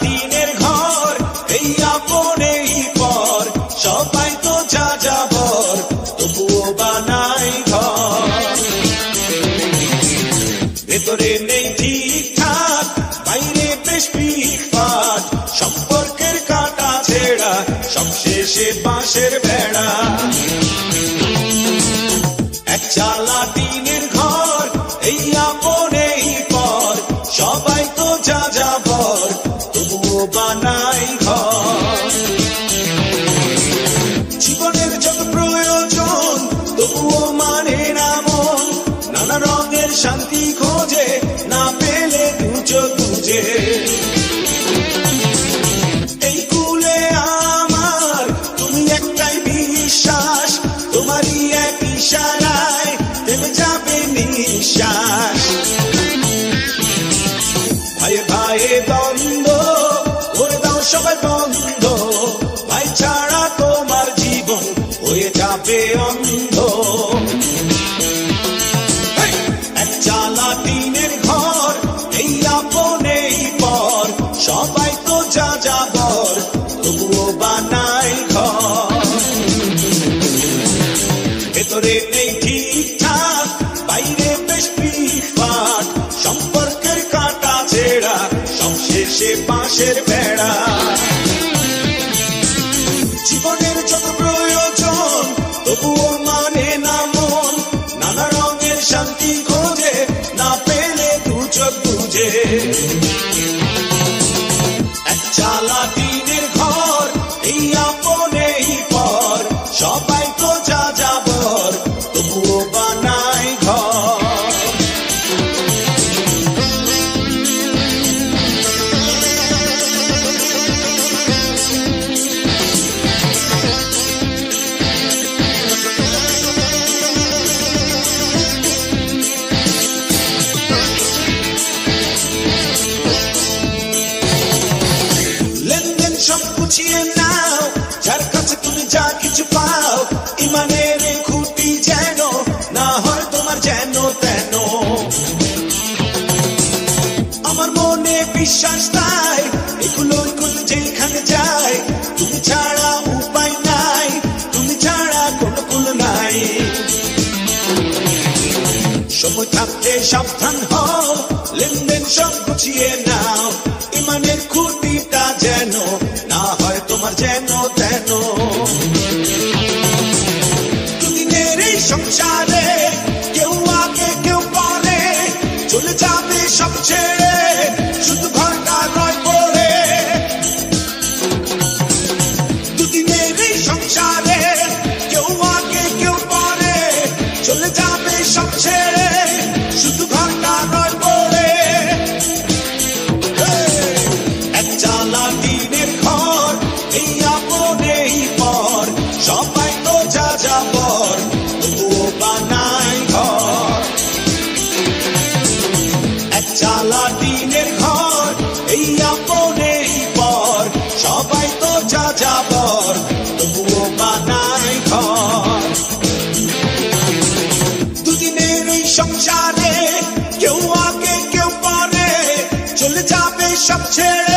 টিনের ঘর, এই যা সম্পর্কের কাটা ছেড়া, সব শেষে বাঁশের বেড়া। এক ঘর, এই পর। সবাই তো যা তবুও বানাই জীবনের যত প্রয়োজন, তবুও মানে না মন। নানা রঙের শান্তি খোঁজে, না পেলে এই কুলে আমার, তুমি একটাই ভাইয়ে ভাইয়ে দ্বন্দ্ব যাবে অন্ধ! চালা টিনের ঘর ঠিকঠাক, বাইরে বেশ পিটপাট সম্পর্কের কাটা ছেড়া, সব শেষে বাঁশের বেড়া। তবুও মানে না মন, নানা রঙের শান্তি খোঁজে, না পেলে দু চোখ বুঝে চালা টিনের ঘর, এই আপনেই পর, সবাই তো যা যাবর, তবুও বানায় ঘর। গুছিয়ে নাও। যার কাছে তুমি যা কিছু পাও, ইমানের খুঁটি যেন না হয় তোমার যেন তেন। আমার মনে বিশ্বাস তাই যেখানে যায়, তুমি ছাড়া উপায় নাই, তুমি ছাড়া কোনো কুল নাই। সময় থাকতে সাবধান হও, লেনদেন সব গুছিয়ে নাও, ইমানের তোমার যেন তেন। দুদিনের এই সংসারে কেউ আগে, কেউ পরে চলে যাবে সব ছেড়ে, শুধু ঘরটা নয় পড়ে দুদিনের এই সংসারে কেউ আগে, কেউ পরে চলে যাবে সব ছেড়ে। যাবে সব